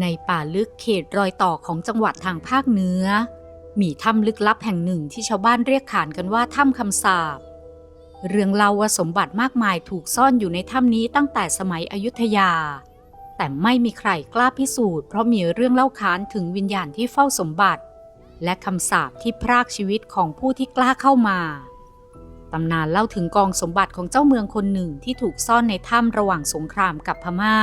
ในป่าลึกเขตรอยต่อของจังหวัดทางภาคเหนือ มีถ้ำลึกลับแห่งหนึ่งที่ชาวบ้านเรียกขานกันว่าถ้ำคำสาบ เรื่องเล่าว่าสมบัติมากมายถูกซ่อนอยู่ในถ้ำนี้ตั้งแต่สมัยอยุธยา แต่ไม่มีใครกล้าพิสูจน์เพราะมีเรื่องเล่าขานถึงวิญญาณที่เฝ้าสมบัติ และคำสาปที่พรากชีวิตของผู้ที่กล้าเข้ามาตำนานเล่าถึงกองสมบัติของเจ้าเมืองคนหนึ่งที่ถูกซ่อนในถ้ำระหว่างสงครามกับพม่า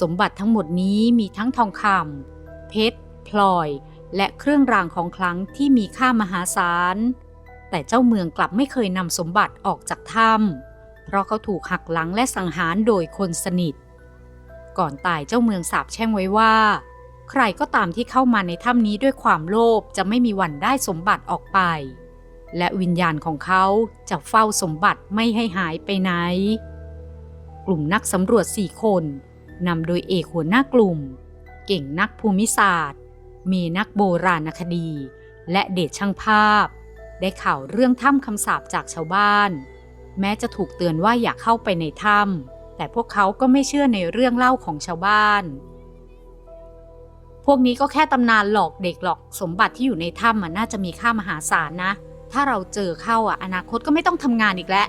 สมบัติทั้งหมดนี้มีทั้งทองคำเพชร พลอย และเครื่องรางของขลังที่มีค่ามหาศาล แต่เจ้าเมืองกลับไม่เคยนำสมบัติออกจากถ้ำเพราะเขาถูกหักหลังและสังหารโดยคนสนิท ก่อนตายเจ้าเมืองสาบแช่งไว้ว่า ใครก็ตามที่เข้ามาในถ้ำนี้ด้วยความโลภจะไม่มีวันได้สมบัติออกไป และวิญญาณของเขาจะเฝ้าสมบัติไม่ให้หายไปไหน กลุ่มนักสำรวจสี่คน นำโดยเอกหัวหน้ากลุ่ม เก่งนักภูมิศาสตร์ มีนักโบราณคดี และเดชช่างภาพ ได้ข่าวเรื่องถ้ำคำสาปจากชาวบ้าน แม้จะถูกเตือนว่าอย่าเข้าไปในถ้ำแต่พวกเขาก็ไม่เชื่อในเรื่องเล่าของชาวบ้าน พวกนี้ก็แค่ตำนานหลอกเด็กหรอกสมบัติที่อยู่ในถ้ำมันน่าจะมีค่ามหาศาลนะ ถ้าเราเจอเข้าอะอนาคตก็ไม่ต้องทำงานอีกแล้ว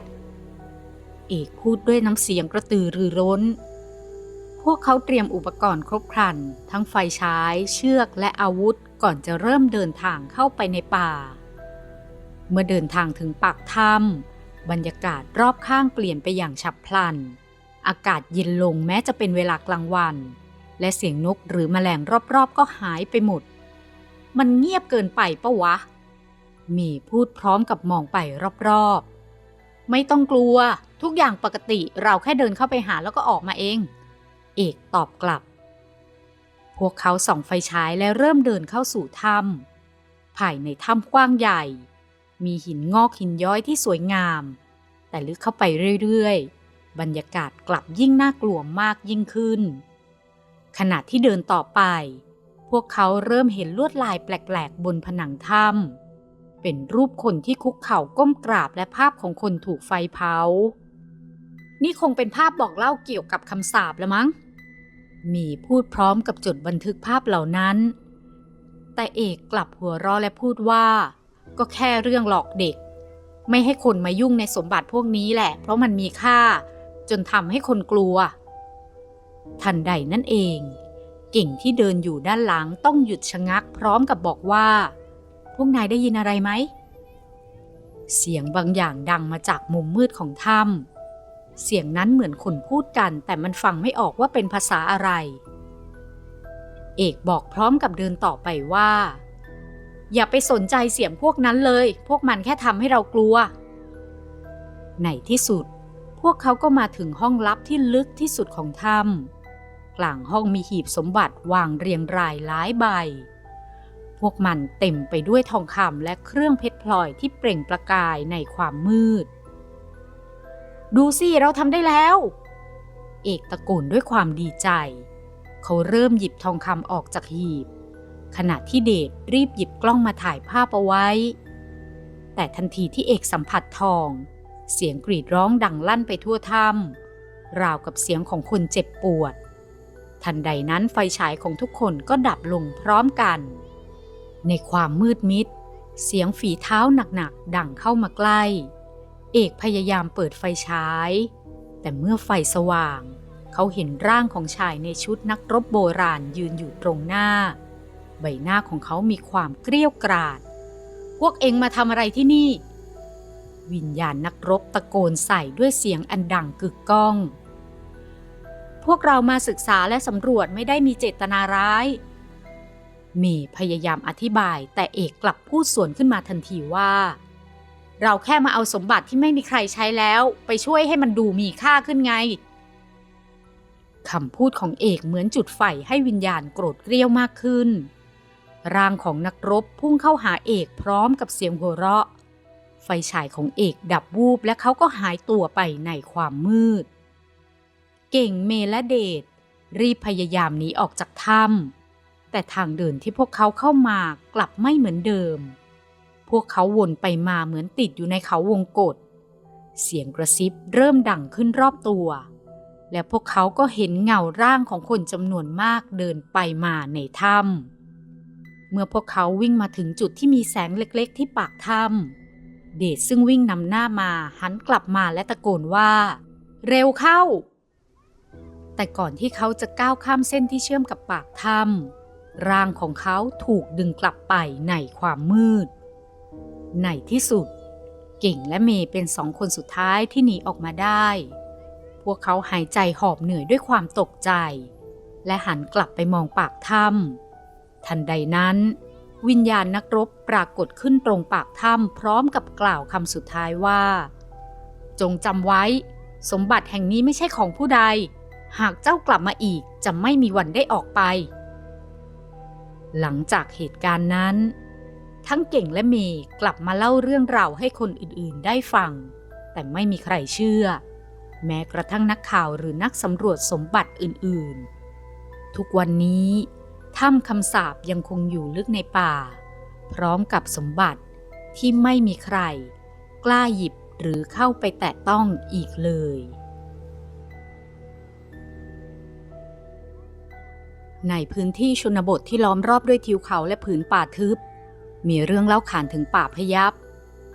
เอกพูดด้วยน้ำเสียงกระตือรือร้น พวกเขาเตรียมอุปกรณ์ครบครัน ทั้งไฟฉาย เชือกและอาวุธก่อนจะเริ่มเดินทางเข้าไปในป่า เมื่อเดินทางถึงปากถ้ำบรรยากาศรอบข้างเปลี่ยนไปอย่างฉับพลัน อากาศเย็นลงแม้จะเป็นเวลากลางวัน และเสียงนกหรือแมลงรอบๆ ก็หายไปหมด มันเงียบเกินไปปะวะ มีพูดพร้อมกับมองไปรอบๆ ไม่ต้องกลัว ทุกอย่างปกติเราแค่เดินเข้าไปหาแล้วก็ออกมาเอง เอกตอบกลับ พวกเขาส่องไฟฉายและเริ่มเดินเข้าสู่ถ้ำภายในถ้ำกว้างใหญ่ มีหินงอกหินย้อยที่สวยงาม แต่ลึกเข้าไปเรื่อยๆ บรรยากาศกลับยิ่งน่ากลัวมากยิ่งขึ้น ขณะที่เดินต่อไป พวกเขาเริ่มเห็นลวดลายแปลกๆ บนผนังถ้ำเป็นรูปคนที่คุกเข่าก้มกราบและภาพของคนถูกไฟเผา นี่คงเป็นภาพบอกเล่าเกี่ยวกับคำสาปละมั้ง มีพูดพร้อมกับจดบันทึกภาพเหล่านั้น แต่เอกกลับหัวเราะและพูดว่า ก็แค่เรื่องหลอกเด็ก ไม่ให้คนมายุ่งในสมบัติพวกนี้แหละ เพราะมันมีค่า จนทำให้คนกลัว ทันใดนั่นเองเก่งที่เดินอยู่ด้านหลังต้องหยุดชะงักพร้อมกับบอกว่า พวกนายได้ยินอะไรไหมเสียงบางอย่างดังมาจากมุมมืดของถ้ำ เสียงนั้นเหมือนคนพูดกันแต่มันฟังไม่ออกว่าเป็นภาษาอะไร เอกบอกพร้อมกับเดินต่อไปว่า อย่าไปสนใจเสียงพวกนั้นเลย พวกมันแค่ทำให้เรากลัว ในที่สุด พวกเขาก็มาถึงห้องลับที่ลึกที่สุดของถ้ำกลางห้องมีหีบสมบัติวางเรียงรายหลายใบ พวกมันเต็มไปด้วยทองคำและเครื่องเพชรพลอยที่เปล่งประกายในความมืด ดูสิเราทำได้แล้ว เอกตะโกนด้วยความดีใจ เขาเริ่มหยิบทองคำออกจากหีบ ขณะที่เดชรีบหยิบกล้องมาถ่ายภาพเอาไว้ แต่ทันทีที่เอกสัมผัสทอง เสียงกรีดร้องดังลั่นไปทั่วถ้ำราวกับเสียงของคนเจ็บปวด ทันใดนั้นไฟฉายของทุกคนก็ดับลงพร้อมกัน ในความมืดมิด เสียงฝีเท้าหนักๆดังเข้ามาใกล้ เอกพยายามเปิดไฟฉาย แต่เมื่อไฟสว่าง เขาเห็นร่างของชายในชุดนักรบโบราณยืนอยู่ตรงหน้า ใบหน้าของเขามีความเกรี้ยวกราด พวกเองมาทำอะไรที่นี่ วิญญาณนักรบตะโกนใส่ด้วยเสียงอันดังกึกก้อง พวกเรามาศึกษาและสำรวจไม่ได้มีเจตนาร้าย เมย์พยายามอธิบายแต่เอกกลับพูดสวนขึ้นมาทันทีว่า เราแค่มาเอาสมบัติที่ไม่มีใครใช้แล้ว ไปช่วยให้มันดูมีค่าขึ้นไงคำพูดของเอกเหมือนจุดไฟให้วิญญาณโกรธเกรี้ยวมากขึ้น ร่างของนักรบพุ่งเข้าหาเอกพร้อมกับเสียงหัวเราะ ไฟฉายของเอกดับวูบและเขาก็หายตัวไปในความมืด เก่งเมและเดชรีบพยายามหนีออกจากถ้ำแต่ทางเดินที่พวกเขาเข้ามากลับไม่เหมือนเดิม พวกเขาวนไปมาเหมือนติดอยู่ในเขาวงกฏเสียงกระซิบเริ่มดังขึ้นรอบตัว และพวกเขาก็เห็นเงาร่างของคนจำนวนมากเดินไปมาในถ้ำเมื่อพวกเขาวิ่งมาถึงจุดที่มีแสงเล็กๆ ที่ปากถ้ำเดชซึ่งวิ่งนำหน้ามาหันกลับมาและตะโกนว่า เร็วเข้า แต่ก่อนที่เขาจะก้าวข้ามเส้นที่เชื่อมกับปากถ้ำร่างของเขาถูกดึงกลับไปในความมืด ในที่สุด เก่งและเมย์เป็นสองคนสุดท้ายที่หนีออกมาได้ พวกเขาหายใจหอบเหนื่อยด้วยความตกใจ และหันกลับไปมองปากถ้ำทันใดนั้น วิญญาณนักรบปรากฏขึ้นตรงปากถ้ำพร้อมกับกล่าวคำสุดท้ายว่า จงจำไว้ สมบัติแห่งนี้ไม่ใช่ของผู้ใด หากเจ้ากลับมาอีกจะไม่มีวันได้ออกไป หลังจากเหตุการณ์นั้น ทั้งเก่งและเมย์กลับมาเล่าเรื่องราวให้คนอื่นๆได้ฟัง แต่ไม่มีใครเชื่อ แม้กระทั่งนักข่าวหรือนักสำรวจสมบัติอื่นๆ ทุกวันนี้ถ้ำคำสาปยังคงอยู่ลึกในป่า พร้อมกับสมบัติที่ไม่มีใคร กล้าหยิบหรือเข้าไปแตะต้องอีกเลย ในพื้นที่ชนบทที่ล้อมรอบด้วยทิวเขาและผืนป่าทึบ มีเรื่องเล่าขานถึงป่าพยับ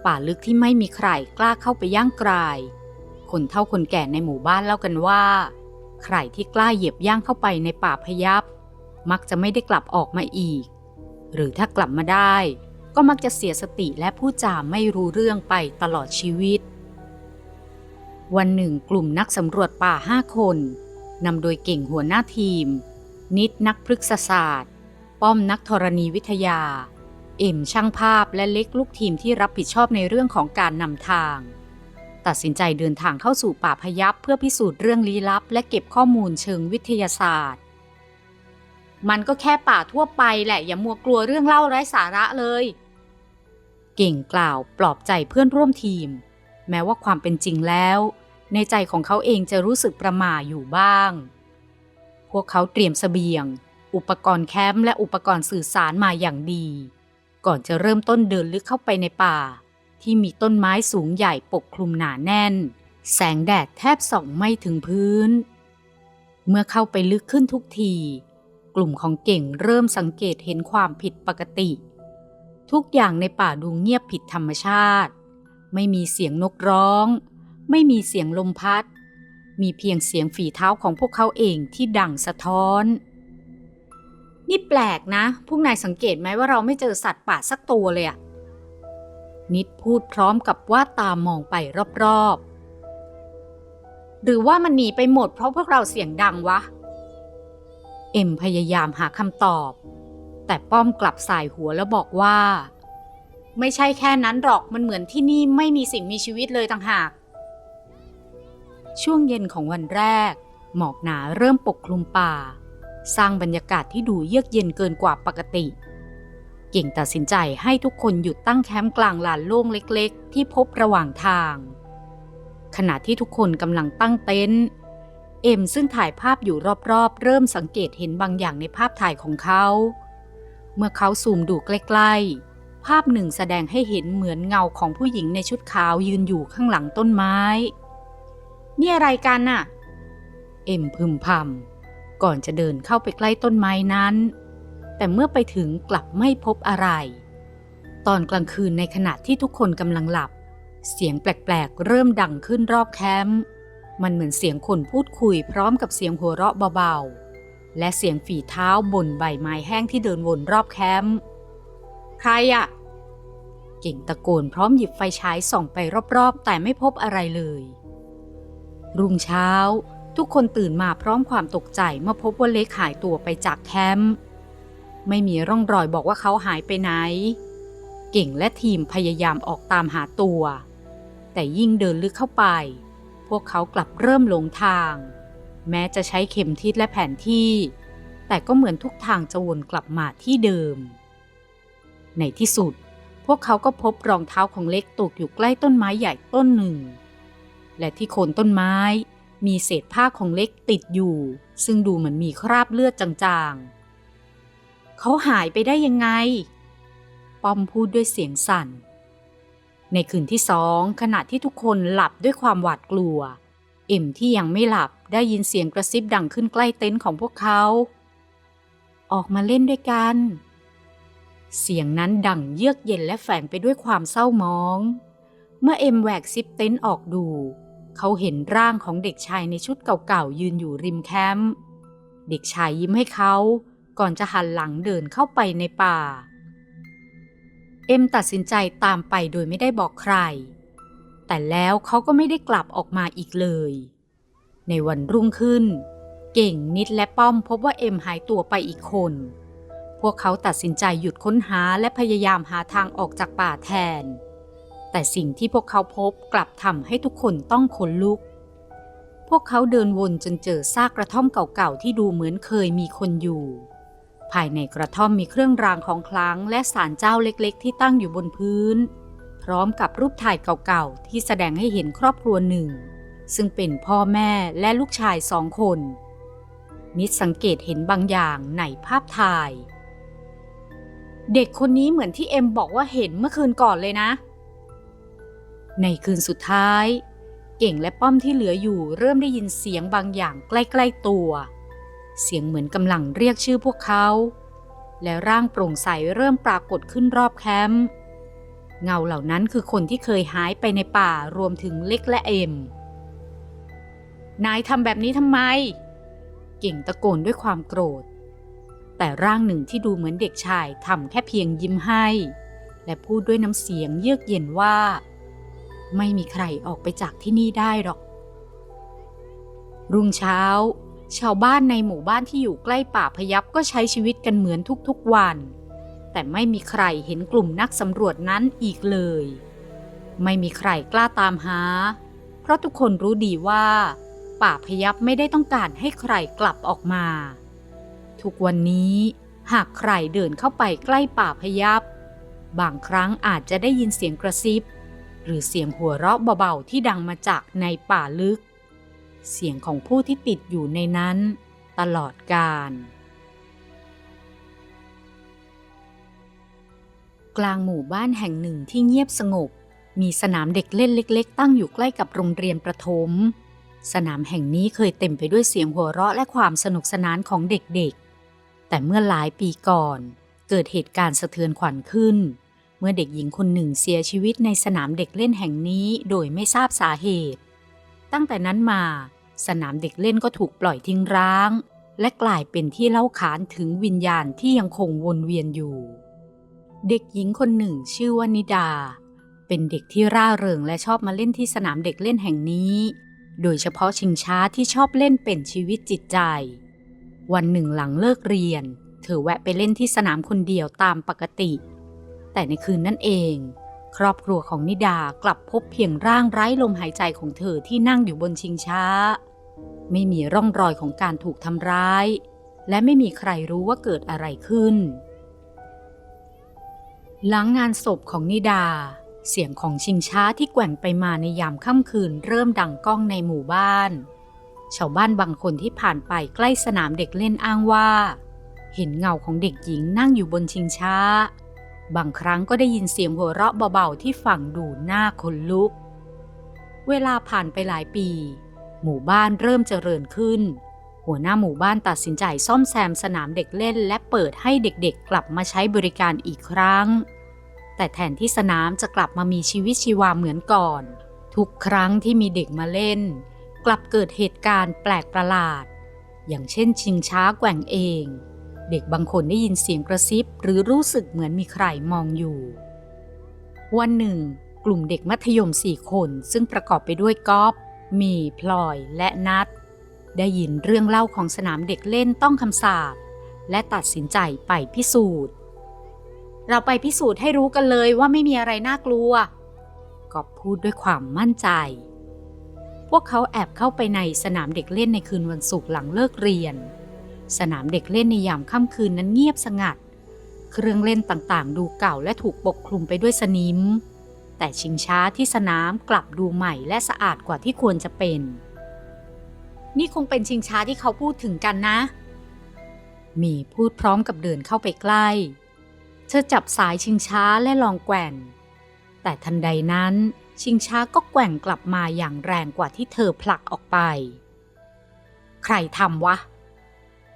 ป่าลึกที่ไม่มีใครกล้าเข้าไปย่างกราย คนเฒ่าคนแก่ในหมู่บ้านเล่ากันว่า ใครที่กล้าเหยียบย่างเข้าไปในป่าพยับ มักจะไม่ได้กลับออกมาอีก หรือถ้ากลับมาได้ ก็มักจะเสียสติและพูดจาไม่รู้เรื่องไปตลอดชีวิต วันหนึ่งกลุ่มนักสำรวจป่าห้าคนนำโดยเก่งหัวหน้าทีม นิดนักพฤกษศาสตร์ ป้อมนักธรณีวิทยา เอ็มช่างภาพและเล็กลูกทีมที่รับผิดชอบในเรื่องของการนำทาง ตัดสินใจเดินทางเข้าสู่ป่าพยับเพื่อพิสูจน์เรื่องลี้ลับ และเก็บข้อมูลเชิงวิทยาศาสตร์ มันก็แค่ป่าทั่วไปแหละอย่ามัวกลัวเรื่องเล่าไร้สาระเลย เก่งกล่าวปลอบใจเพื่อนร่วมทีม แม้ว่าความเป็นจริงแล้ว ในใจของเขาเองจะรู้สึกประหม่าอยู่บ้าง พวกเขาเตรียมเสบียง อุปกรณ์แคมป์และอุปกรณ์สื่อสารมาอย่างดี ก่อนจะเริ่มต้นเดินลึกเข้าไปในป่า ที่มีต้นไม้สูงใหญ่ปกคลุมหนาแน่น แสงแดดแทบส่องไม่ถึงพื้น เมื่อเข้าไปลึกขึ้นทุกที กลุ่มของเก่งเริ่มสังเกตเห็นความผิดปกติ ทุกอย่างในป่าดูเงียบผิดธรรมชาติ ไม่มีเสียงนกร้อง ไม่มีเสียงลมพัด มีเพียงเสียงฝีเท้าของพวกเขาเองที่ดังสะท้อน นี่แปลกนะ พวกนายสังเกตไหมว่าเราไม่เจอสัตว์ป่าสักตัวเลยอะนิดพูดพร้อมกับว่าตามมองไปรอบๆ หรือว่ามันหนีไปหมดเพราะพวกเราเสียงดังวะ เอ็มพยายามหาคำตอบ แต่ป้อมกลับสายหัวแล้วบอกว่า ไม่ใช่แค่นั้นหรอกมันเหมือนที่นี่ไม่มีสิ่งมีชีวิตเลยต่างหาก ช่วงเย็นของวันแรก หมอกหนาเริ่มปกคลุมป่า สร้างบรรยากาศที่ดูเยือกเย็นเกินกว่าปกติ เก่งตัดสินใจให้ทุกคนหยุดตั้งแคมป์กลางลานโล่งเล็กๆ ที่พบระหว่างทาง ขณะที่ทุกคนกำลังตั้งเต็นท์เอ็มซึ่งถ่ายภาพอยู่รอบๆ เริ่มสังเกตเห็นบางอย่างในภาพถ่ายของเขา เมื่อเขาซูมดูใกล้ๆ ภาพหนึ่งแสดงให้เห็นเหมือนเงาของผู้หญิงในชุดขาวยืนอยู่ข้างหลังต้นไม้ นี่อะไรกันน่ะ เอ็มพึมพำ ก่อนจะเดินเข้าไปใกล้ต้นไม้นั้น แต่เมื่อไปถึงกลับไม่พบอะไร ตอนกลางคืนในขณะที่ทุกคนกำลังหลับ เสียงแปลกๆ เริ่มดังขึ้นรอบแคมป์มันเหมือนเสียงคนพูดคุยพร้อมกับเสียงหัวเราะเบาๆ และเสียงฝีเท้าบนใบไม้แห้งที่เดินวนรอบแคมป์ใครอะเก่งตะโกนพร้อมหยิบไฟฉายส่องไปรอบๆ แต่ไม่พบอะไรเลย รุ่งเช้า ทุกคนตื่นมาพร้อมความตกใจเมื่อพบว่าเล็กหายตัวไปจากแคมป์ไม่มีร่องรอยบอกว่าเขาหายไปไหน เก่งและทีมพยายามออกตามหาตัว แต่ยิ่งเดินลึกเข้าไป พวกเขากลับเริ่มหลงทาง แม้จะใช้เข็มทิศและแผนที่ แต่ก็เหมือนทุกทางจะวนกลับมาที่เดิม ในที่สุด พวกเขาก็พบรองเท้าของเล็กตกอยู่ใกล้ต้นไม้ใหญ่ต้นหนึ่ง และที่โคนต้นไม้ มีเศษผ้าของเล็กติดอยู่ ซึ่งดูเหมือนมีคราบเลือดจางๆ เขาหายไปได้ยังไง ป้อมพูดด้วยเสียงสั่น ในคืนที่สองขณะที่ทุกคนหลับด้วยความหวาดกลัว เอ็มที่ยังไม่หลับได้ยินเสียงกระซิบดังขึ้นใกล้เต็นท์ของพวกเขา ออกมาเล่นด้วยกัน เสียงนั้นดังเยือกเย็นและแฝงไปด้วยความเศร้ามอง เมื่อเอ็มแหวกซิปเต็นท์ออกดู เขาเห็นร่างของเด็กชายในชุดเก่าๆยืนอยู่ริมแคมป์เด็กชายยิ้มให้เขา ก่อนจะหันหลังเดินเข้าไปในป่า เอ็มตัดสินใจตามไปโดยไม่ได้บอกใคร แต่แล้วเขาก็ไม่ได้กลับออกมาอีกเลย ในวันรุ่งขึ้น เก่งนิดและป้อมพบว่าเอ็มหายตัวไปอีกคน พวกเขาตัดสินใจหยุดค้นหาและพยายามหาทางออกจากป่าแทน แต่สิ่งที่พวกเขาพบกลับทำให้ทุกคนต้องขนลุก พวกเขาเดินวนจนเจอซากกระท่อมเก่าๆที่ดูเหมือนเคยมีคนอยู่ ภายในกระท่อมมีเครื่องรางของคลังและศาลเจ้าเล็กๆ ที่ตั้งอยู่บนพื้น พร้อมกับรูปถ่ายเก่าๆที่แสดงให้เห็นครอบครัวหนึ่ง ซึ่งเป็นพ่อแม่และลูกชายสองคน นิดสังเกตเห็นบางอย่างในภาพถ่าย เด็กคนนี้เหมือนที่เอ็มบอกว่าเห็นเมื่อคืนก่อนเลยนะ ในคืนสุดท้าย เก่งและป้อมที่เหลืออยู่เริ่มได้ยินเสียงบางอย่างใกล้ ๆ ตัว เสียงเหมือนกำลังเรียกชื่อพวกเขา และร่างโปร่งใสเริ่มปรากฏขึ้นรอบแคมป์เงาเหล่านั้นคือคนที่เคยหายไปในป่ารวมถึงเล็กและเอ็ม นายทำแบบนี้ทำไม เก่งตะโกนด้วยความโกรธ แต่ร่างหนึ่งที่ดูเหมือนเด็กชายทำแค่เพียงยิ้มให้ และพูดด้วยน้ำเสียงเยือกเย็นว่า ไม่มีใครออกไปจากที่นี่ได้หรอก รุ่งเช้า ชาวบ้านในหมู่บ้านที่อยู่ใกล้ป่าพยับก็ใช้ชีวิตกันเหมือนทุกๆวัน แต่ไม่มีใครเห็นกลุ่มนักสำรวจนั้นอีกเลย ไม่มีใครกล้าตามหา เพราะทุกคนรู้ดีว่า ป่าพยับไม่ได้ต้องการให้ใครกลับออกมา ทุกวันนี้หากใครเดินเข้าไปใกล้ป่าพยับบางครั้งอาจจะได้ยินเสียงกระซิบ หรือเสียงหัวเราะเบาๆที่ดังมาจากในป่าลึก เสียงของผู้ที่ติดอยู่ในนั้น ตลอดกาลกลางหมู่บ้านแห่งหนึ่งที่เงียบสงบ มีสนามเด็กเล่นเล็ก ๆ ตั้งอยู่ใกล้กับโรงเรียนประถม สนามแห่งนี้เคยเต็มไปด้วยเสียงหัวเราะและความสนุกสนานของเด็กๆ แต่เมื่อหลายปีก่อน เกิดเหตุการณ์สะเทือนขวัญขึ้น เมื่อเด็กหญิงคนหนึ่งเสียชีวิตในสนามเด็กเล่นแห่งนี้โดยไม่ทราบสาเหตุ ตั้งแต่นั้นมา สนามเด็กเล่นก็ถูกปล่อยทิ้งร้าง และกลายเป็นที่เล่าขานถึงวิญญาณที่ยังคงวนเวียนอยู่ เด็กหญิงคนหนึ่งชื่อว่านิดา เป็นเด็กที่ร่าเริงและชอบมาเล่นที่สนามเด็กเล่นแห่งนี้ โดยเฉพาะชิงช้าที่ชอบเล่นเป็นชีวิตจิตใจ วันหนึ่งหลังเลิกเรียน เธอแวะไปเล่นที่สนามคนเดียวตามปกติ แต่ในคืนนั้นเอง ครอบครัวของนิดากลับพบเพียงร่างไร้ลมหายใจของเธอที่นั่งอยู่บนชิงช้า ไม่มีร่องรอยของการถูกทำร้าย และไม่มีใครรู้ว่าเกิดอะไรขึ้น หลังงานศพของนิดา เสียงของชิงช้าที่แกว่งไปมาในยามค่ำคืนเริ่มดังก้องในหมู่บ้าน ชาวบ้านบางคนที่ผ่านไปใกล้สนามเด็กเล่นอ้างว่า เห็นเงาของเด็กหญิงนั่งอยู่บนชิงช้า บางครั้งก็ได้ยินเสียงหัวเราะเบาๆที่ฝั่งดูหน้าคนลุก เวลาผ่านไปหลายปี หมู่บ้านเริ่มเจริญขึ้น หัวหน้าหมู่บ้านตัดสินใจซ่อมแซมสนามเด็กเล่น และเปิดให้เด็กๆ กลับมาใช้บริการอีกครั้ง แต่แทนที่สนามจะกลับมามีชีวิตชีวาเหมือนก่อน ทุกครั้งที่มีเด็กมาเล่น กลับเกิดเหตุการณ์แปลกประหลาด อย่างเช่นชิงช้าแกว่งเอง ด็กบางคนได้ยินเสียงกระซิบ หรือรู้สึกเหมือนมีใครมองอยู่ วันหนึ่ง กลุ่มเด็กมัธยมสี่คนซึ่งประกอบไปด้วยก๊อฟมีพลอยและนัด ได้ยินเรื่องเล่าของสนามเด็กเล่นต้องคำสาปและตัดสินใจไปพิสูจน์ เราไปพิสูจน์ให้รู้กันเลยว่าไม่มีอะไรน่ากลัวก๊อฟพูดด้วยความมั่นใจ พวกเขาแอบเข้าไปในสนามเด็กเล่นในคืนวันศุกร์หลังเลิกเรียน สนามเด็กเล่นในยามค่ำคืนนั้นเงียบสงัด เครื่องเล่นต่างๆ ดูเก่าและถูกปกคลุมไปด้วยสนิม แต่ชิงช้าที่สนามกลับดูใหม่และสะอาดกว่าที่ควรจะเป็น นี่คงเป็นชิงช้าที่เขาพูดถึงกันนะ มีพูดพร้อมกับเดินเข้าไปใกล้ เธอจับสายชิงช้าและลองแกว่ง แต่ทันใดนั้นชิงช้าก็แกว่งกลับมาอย่างแรงกว่าที่เธอผลักออกไป ใครทำวะ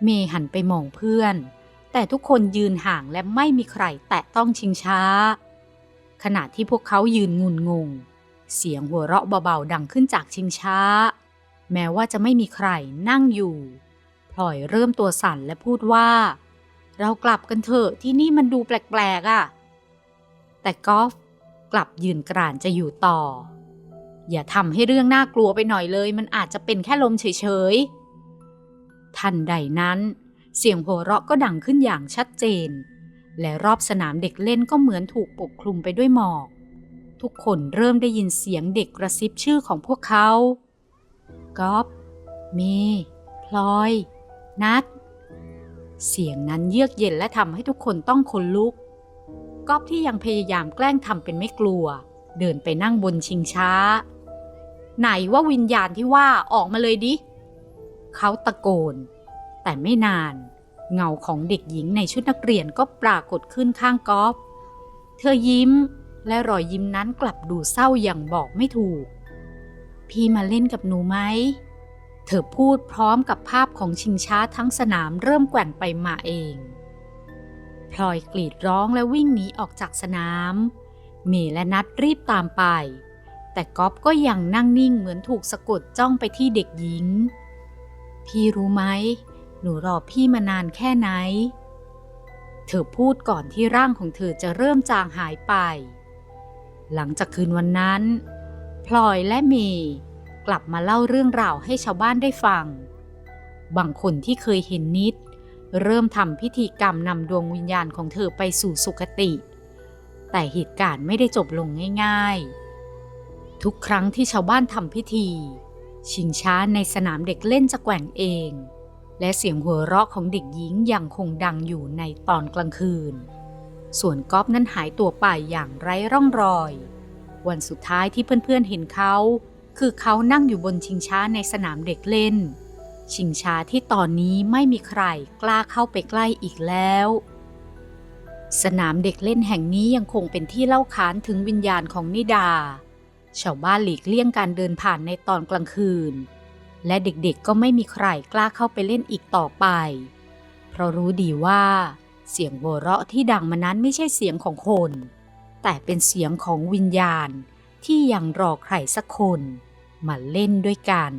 เมย์หันไปมองเพื่อน แต่ทุกคนยืนห่างและไม่มีใครแตะต้องชิงช้า ขณะที่พวกเขายืนงุนงง เสียงหัวเราะเบาๆดังขึ้นจากชิงช้า แม้ว่าจะไม่มีใครนั่งอยู่พลอยเริ่มตัวสั่นและพูดว่า เรากลับกันเถอะที่นี่มันดูแปลกๆอะ่ะ แต่กอล์ฟกลับยืนกรานจะอยู่ต่อ อย่าทำให้เรื่องน่ากลัวไปหน่อยเลย มันอาจจะเป็นแค่ลมเฉยๆ ทันใดนั้น เสียงโหัวเราะก็ดังขึ้นอย่างชัดเจน และรอบสนามเด็กเล่นก็เหมือนถูกปกคลุมไปด้วยหมอก ทุกคนเริ่มได้ยินเสียงเด็กกระซิบชื่อของพวกเขาก๊อฟเมย์พลอย นัด เสียงนั้นเยือกเย็นและทำให้ทุกคนต้องขนลุกก๊อฟที่ยังพยายามแกล้งทำเป็นไม่กลัว เดินไปนั่งบนชิงช้า ไหนว่าวิญญาณที่ว่าออกมาเลยดิ เขาตะโกน แต่ไม่นาน เงาของเด็กหญิงในชุดนักเรียนก็ปรากฏขึ้นข้างก๊อฟเธอยิ้มและรอยยิ้มนั้นกลับดูเศร้าอย่างบอกไม่ถูก พี่มาเล่นกับหนูไหม เธอพูดพร้อมกับภาพของชิงช้าทั้งสนามเริ่มแกว่งไปมาเอง พลอยกรีดร้องและวิ่งหนีออกจากสนาม เมย์และนัดรีบตามไป แต่ก๊อฟก็ยังนั่งนิ่งเหมือนถูกสะกดจ้องไปที่เด็กหญิง พี่รู้ไหม หนูรอพี่มานานแค่ไหน เธอพูดก่อนที่ร่างของเธอจะเริ่มจางหายไป หลังจากคืนวันนั้น พลอยและเมย์กลับมาเล่าเรื่องราวให้ชาวบ้านได้ฟัง บางคนที่เคยเห็นนิด เริ่มทำพิธีกรรมนำดวงวิญญาณของเธอไปสู่สุคติ แต่เหตุการณ์ไม่ได้จบลงง่าย ๆ ทุกครั้งที่ชาวบ้านทำพิธี ชิงช้าในสนามเด็กเล่นจะแกว่งเอง และเสียงหัวเราะของเด็กหญิงยังคงดังอยู่ในตอนกลางคืน ส่วนก๊อฟนั้นหายตัวไปอย่างไร้ร่องรอย วันสุดท้ายที่เพื่อนๆเห็นเขา คือเขานั่งอยู่บนชิงช้าในสนามเด็กเล่น ชิงช้าที่ตอนนี้ไม่มีใครกล้าเข้าไปใกล้อีกแล้วสนามเด็กเล่นแห่งนี้ยังคงเป็นที่เล่าขานถึงวิญญาณของนิดา ชาวบ้านหลีกเลี่ยงการเดินผ่านในตอนกลางคืน และเด็กๆก็ไม่มีใครกล้าเข้าไปเล่นอีกต่อไป เพราะรู้ดีว่า เสียงโวเราะที่ดังมานั้นไม่ใช่เสียงของคน แต่เป็นเสียงของวิญญาณที่ยังรอใครสักคนมาเล่นด้วยกัน